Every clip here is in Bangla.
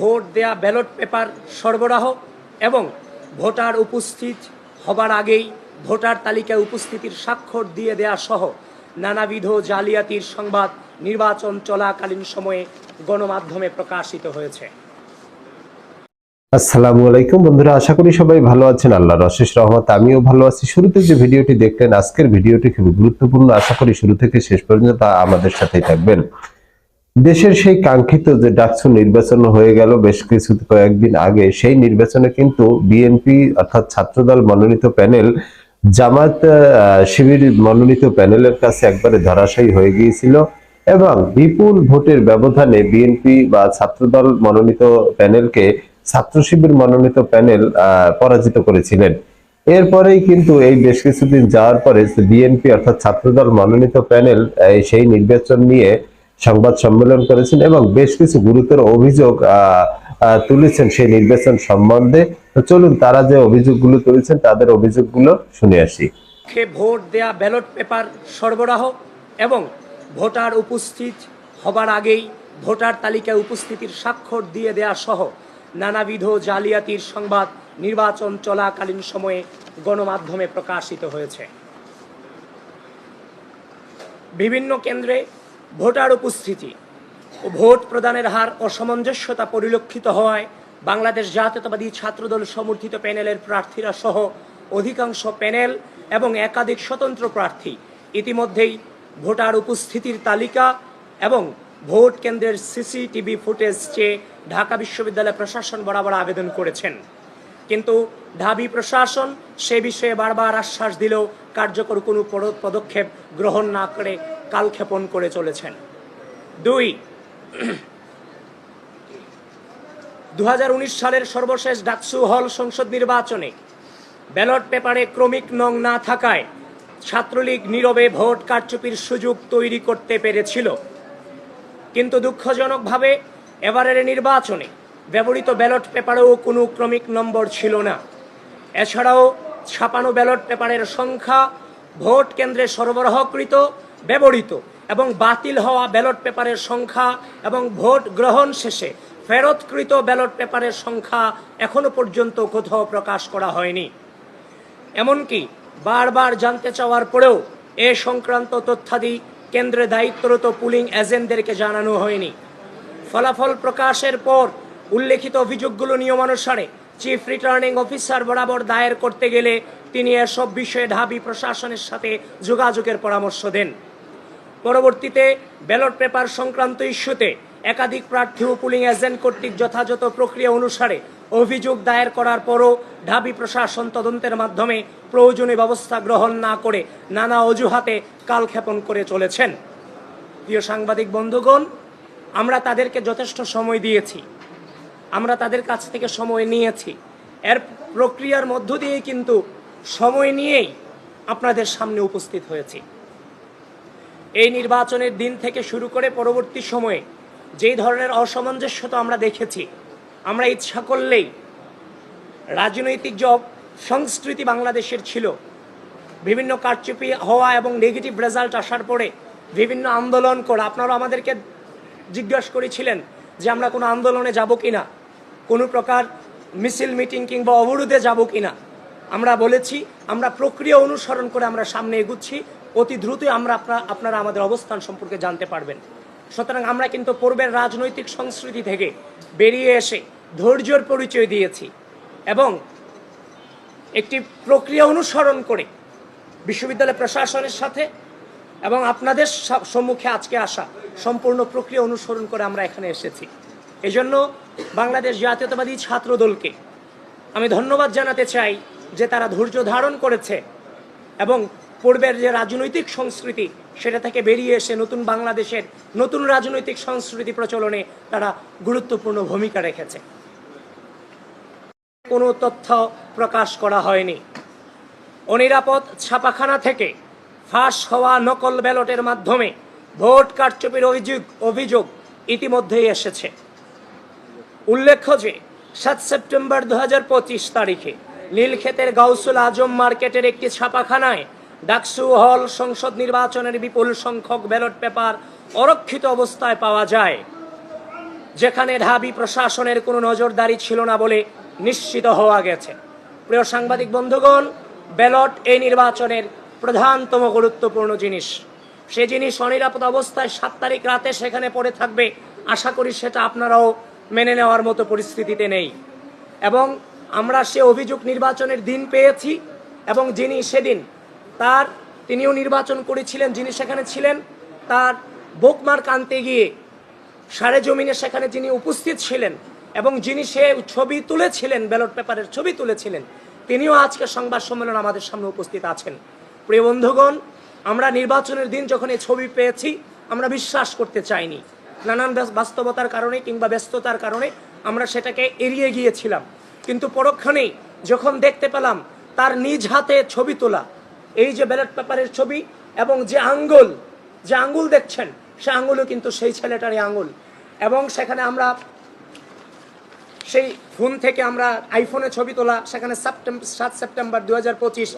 ভোট দেয়া ব্যালট পেপার সরবরাহ এবং ভোটার উপস্থিত হবার আগেই ভোটার তালিকায় উপস্থিতির স্বাক্ষর দিয়ে দেয়া সহ নানাবিধ জালিয়াতির সংবাদ নির্বাচন চলাকালীন সময়ে গণমাধ্যমে প্রকাশিত হয়েছে। আসসালামু আলাইকুম। বন্ধুরা, আশা করি সবাই ভালো আছেন। আল্লাহর অশেষ রহমত, আমিও ভালো আছি। শুরুতে যে ভিডিওটি দেখলেন, আজকের ভিডিওটি খুবই গুরুত্বপূর্ণ। আশা করি শুরু থেকে শেষ পর্যন্ত তা আমাদের সাথেই থাকবেন। দেশের সেই কাঙ্ক্ষিত যে ডাকসু নির্বাচন হয়ে গেল বেশ কিছু কয়েকদিন আগে, সেই নির্বাচনে কিন্তু বিএনপি অর্থাৎ ছাত্রদল মনোনীত প্যানেল জামাত শিবির মনোনীত প্যানেলের কাছে একবারে ধরাশায়ী হয়ে গিয়েছিল এবং বিপুল ভোটের ব্যবধানে বিএনপি বা ছাত্রদল মনোনীত প্যানেলকে ছাত্র শিবির মনোনীত প্যানেল পরাজিত করেছিলেন। এরপরেই কিন্তু এই বেশ কিছুদিন যাওয়ার পরে বিএনপি অর্থাৎ ছাত্রদল মনোনীত প্যানেল সেই নির্বাচন নিয়ে সংবাদ সম্মেলন করেছেন এবং বেশ কিছু গুরুতর অভিযোগ তুলেছেন সেই নির্বাচন সম্বন্ধে। তো চলুন তারা যে অভিযোগগুলো তুলেছেন, তাদের অভিযোগগুলো শুনে আসি। ভোট দেয়া ব্যালট পেপার সরবরাহ এবং ভোটার উপস্থিত হবার আগেই ভোটার তালিকায় উপস্থিতির স্বাক্ষর দিয়ে দেয়া সহ নানাবিধ জালিয়াতির সংবাদ নির্বাচন চলাকালীন সময়ে গণমাধ্যমে প্রকাশিত হয়েছে। বিভিন্ন কেন্দ্রে ভোটার উপস্থিতি ও ভোট প্রদানের হার অসামঞ্জস্যতা পরিলক্ষিত হওয়ায় বাংলাদেশ জাতীয়তাবাদী ছাত্রদল সমর্থিত প্যানেলের প্রার্থীরা সহ অধিকাংশ প্যানেল এবং একাধিক স্বতন্ত্র প্রার্থী ইতিমধ্যেই ভোটার উপস্থিতির তালিকা এবং ভোট কেন্দ্রের সিসিটিভি ফুটেজ চেয়ে ঢাকা বিশ্ববিদ্যালয় প্রশাসন বরাবর আবেদন করেছেন। কিন্তু ঢাবি প্রশাসন সে বিষয়ে বারবার আশ্বাস দিলেও কার্যকর কোনো পদক্ষেপ গ্রহণ না করে কালক্ষেপণ করে চলেছেন। দুই দু সালের সর্বশেষ ডাকসু হল সংসদ নির্বাচনে ব্যালট পেপারে ক্রমিক নং না থাকায় ছাত্রলীগ নীরবে ভোট কারচুপির সুযোগ তৈরি করতে পেরেছিল। কিন্তু দুঃখজনকভাবে এবারের নির্বাচনে ব্যবহৃত ব্যালট পেপারেও কোনো ক্রমিক নম্বর ছিল না। এছাড়াও ছাপানো ব্যালট পেপারের সংখ্যা ভোট কেন্দ্রে সরবরাহকৃত ব্যবহৃত এবং বাতিল হওয়া ব্যালট পেপারের সংখ্যা এবং ভোট গ্রহণ শেষে ফেরতকৃত ব্যালট পেপারের সংখ্যা এখনও পর্যন্ত কোথাও প্রকাশ করা হয়নি। এমনকি বারবার জানতে চাওয়ার পরেও এ সংক্রান্ত তথ্যাদি কেন্দ্রে দায়িত্বরত পুলিং এজেন্টদেরকে জানানো হয়নি। ফলাফল প্রকাশের পর উল্লেখিত অভিযোগগুলো নিয়মানুসারে চিফ রিটার্নিং অফিসার বরাবর দায়ের করতে গেলে তিনি এসব বিষয়ে ঢাবি প্রশাসনের সাথে যোগাযোগের পরামর্শ দেন। পরবর্তীতে ব্যালট পেপার সংক্রান্ত ইস্যুতে একাধিক প্রার্থী ও পুলিং এজেন্ট কর্তৃক যথাযথ প্রক্রিয়া অনুসারে অভিযোগ দায়ের করার পরও ঢাবি প্রশাসন তদন্তের মাধ্যমে প্রয়োজনীয় ব্যবস্থা গ্রহণ না করে নানা অজুহাতে কালক্ষেপণ করে চলেছেন। প্রিয় সাংবাদিক বন্ধুগণ, আমরা তাদেরকে যথেষ্ট সময় দিয়েছি। আমরা তাদের কাছ থেকে সময় নিয়েছি। এর প্রক্রিয়ার মধ্য দিয়েই কিন্তু সময় নিয়েই আপনাদের সামনে উপস্থিত হয়েছি। এই নির্বাচনের দিন থেকে শুরু করে পরবর্তী সময়ে যেই ধরনের অসামঞ্জস্যতা আমরা দেখেছি, আমরা ইচ্ছা করলেই রাজনৈতিক যে সংস্কৃতি বাংলাদেশের ছিল, বিভিন্ন কারচুপি হওয়া এবং নেগেটিভ রেজাল্ট আসার পরে বিভিন্ন আন্দোলন করা আপনারা আমাদেরকে জিজ্ঞাসা করেছিলেন যে আমরা কোনো আন্দোলনে যাব কি না কোনো প্রকার মিছিল মিটিং কিংবা অবরোধে যাব কি না আমরা বলেছি, আমরা প্রক্রিয়া অনুসরণ করে আমরা সামনে এগুচ্ছি অতি দ্রুতই আমরা আপনারা আমাদের অবস্থান সম্পর্কে জানতে পারবেন। সুতরাং আমরা কিন্তু পূর্বের রাজনৈতিক সংস্কৃতি থেকে বেরিয়ে এসে ধৈর্যর পরিচয় দিয়েছি এবং একটি প্রক্রিয়া অনুসরণ করে বিশ্ববিদ্যালয় প্রশাসনের সাথে এবং আপনাদের সম্মুখে আজকে আসা সম্পূর্ণ প্রক্রিয়া অনুসরণ করে আমরা এখানে এসেছি। এজন্য বাংলাদেশ জাতীয়তাবাদী ছাত্র দলকে আমি ধন্যবাদ জানাতে চাই যে তারা ধৈর্য ধারণ করেছে এবং পূর্বের যে রাজনৈতিক সংস্কৃতি, সেটা থেকে বেরিয়ে এসে নতুন বাংলাদেশের নতুন রাজনৈতিক সংস্কৃতি প্রচলনে তারা গুরুত্বপূর্ণ ভূমিকা রেখেছে। কোনো তথ্য প্রকাশ করা হয়নি। অনিরাপদ ছাপাখানা থেকে ফাঁস হওয়া নকল ব্যালটের মাধ্যমে ভোট কারচুপির অভিযোগ অভিযোগ ইতিমধ্যেই এসেছে। উল্লেখ্য যে, সাত সেপ্টেম্বর দু হাজার পঁচিশ তারিখে নীলক্ষেতের গাউসুল আজম মার্কেটের একটি ছাপাখানায় ডাকসু হল সংসদ নির্বাচনের বিপুল সংখ্যক ব্যালট পেপার অরক্ষিত অবস্থায় পাওয়া যায়। যেখানে ঢাবি প্রশাসনের কোনো নজরদারি ছিল না বলে নিশ্চিত হওয়া গেছে। প্রিয় সাংবাদিক বন্ধুগণ, ব্যালট এই নির্বাচনের প্রধানতম গুরুত্বপূর্ণ জিনিস। সে জিনিস অনিরাপদ অবস্থায় সাত তারিখ রাতে সেখানে পড়ে থাকবে, আশা করি সেটা আপনারাও মেনে নেওয়ার মতো পরিস্থিতিতে নেই। এবং আমরা সে অভিযোগ নির্বাচনের দিন পেয়েছি এবং যিনি সেদিন তার, তিনিও নির্বাচন করেছিলেন, যিনি সেখানে ছিলেন, তার বোকমার্ক আনতে গিয়ে সারে জমিনে সেখানে যিনি উপস্থিত ছিলেন এবং যিনি সে ছবি তুলেছিলেন, ব্যালট পেপারের ছবি তুলেছিলেন, তিনিও আজকে সংবাদ সম্মেলন আমাদের সামনে উপস্থিত আছেন। প্রিয় বন্ধুগণ, আমরা নির্বাচনের দিন যখন এই ছবি পেয়েছি, আমরা বিশ্বাস করতে চাইনি। নানান বাস্তবতার কারণে কিংবা ব্যস্ততার কারণে আমরা সেটাকে এড়িয়ে গিয়েছিলাম। কিন্তু পরক্ষণেই যখন দেখতে পেলাম তার নিজ হাতে ছবি তোলা এই যে ব্যালট পেপারের ছবি এবং যে আঙ্গুল যে আঙ্গুল দেখছেন সে আঙ্গুলও কিন্তু সেই ছেলেটারই আঙ্গুল। এবং সেখানে আমরা সেই ফোন থেকে আমরা আইফোনে ছবি তোলা সেখানে সেপ্টেম্বর সাত সেপ্টেম্বর দু হাজার পঁচিশ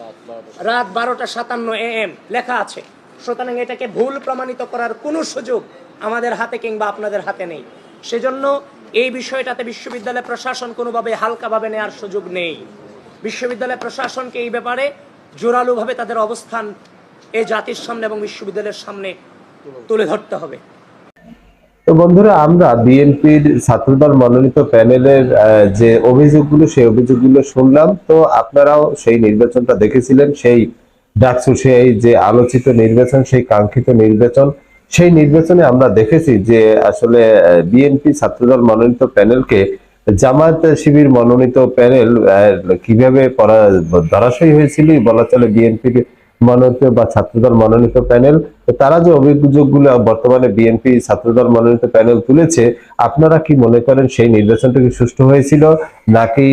রাত বারোটা সাতান্ন এ এম লেখা আছে। সুতরাং এটাকে ভুল প্রমাণিত করার কোনো সুযোগ আমাদের হাতে কিংবা আপনাদের হাতে নেই। সেজন্য এই বিষয়টাতে বিশ্ববিদ্যালয় প্রশাসন কোনোভাবে হালকাভাবে নেওয়ার সুযোগ নেই। বিশ্ববিদ্যালয় প্রশাসনকে এই ব্যাপারে জোরালোভাবে তাদের অবস্থান এই জাতির সামনে এবং বিশ্ববিদ্যালয়ের সামনে তুলে ধরতে হবে। তো বন্ধুরা, আমরা বিএনপির ছাত্রদল মনোনীত প্যানেলের যে অভিযোগগুলো, সেই অভিযোগগুলো শুনলাম। তো আপনারাও সেই নির্বাচনটা দেখেছিলেন, সেই ডাকসু, সেই যে আলোচিত নির্বাচন, সেই কাঙ্ক্ষিত নির্বাচন। সেই নির্বাচনে আমরা দেখেছি যে আসলে বিএনপি ছাত্রদল মনোনীত প্যানেলকে জামাত শিবির মনোনীত প্যানেল কীভাবে ধরাশয়ী হয়েছিল? বলা চলে বিএনপির মনোনীত বা ছাত্রদল মনোনীত প্যানেল তারা যে অভিযোগগুলো বর্তমানে বিএনপি ছাত্রদল মনোনীত প্যানেল তুলেছে, আপনারা কি মনে করেন সেই নির্বাচনটা কি সুষ্ঠু হয়েছিল? নাকি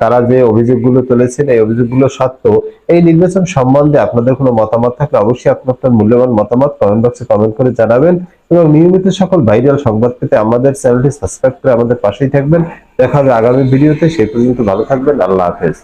তারা যে অভিযোগগুলো তুলেছেন, এই অভিযোগগুলো সত্য এই নির্বাচন সম্বন্ধে আপনাদের কোনো মতামত থাকলে অবশ্যই আপনার আপনার মূল্যবান মতামত কমেন্ট বক্সে কমেন্ট করে জানাবেন এবং নিয়মিত সকল ভাইরাল সংবাদ পেতে আমাদের চ্যানেলটি সাবস্ক্রাইব করে আমাদের পাশেই থাকবেন। দেখা হবে আগামী ভিডিওতে সেই পর্যন্ত ভালো থাকবেন, আল্লাহ হাফেজ।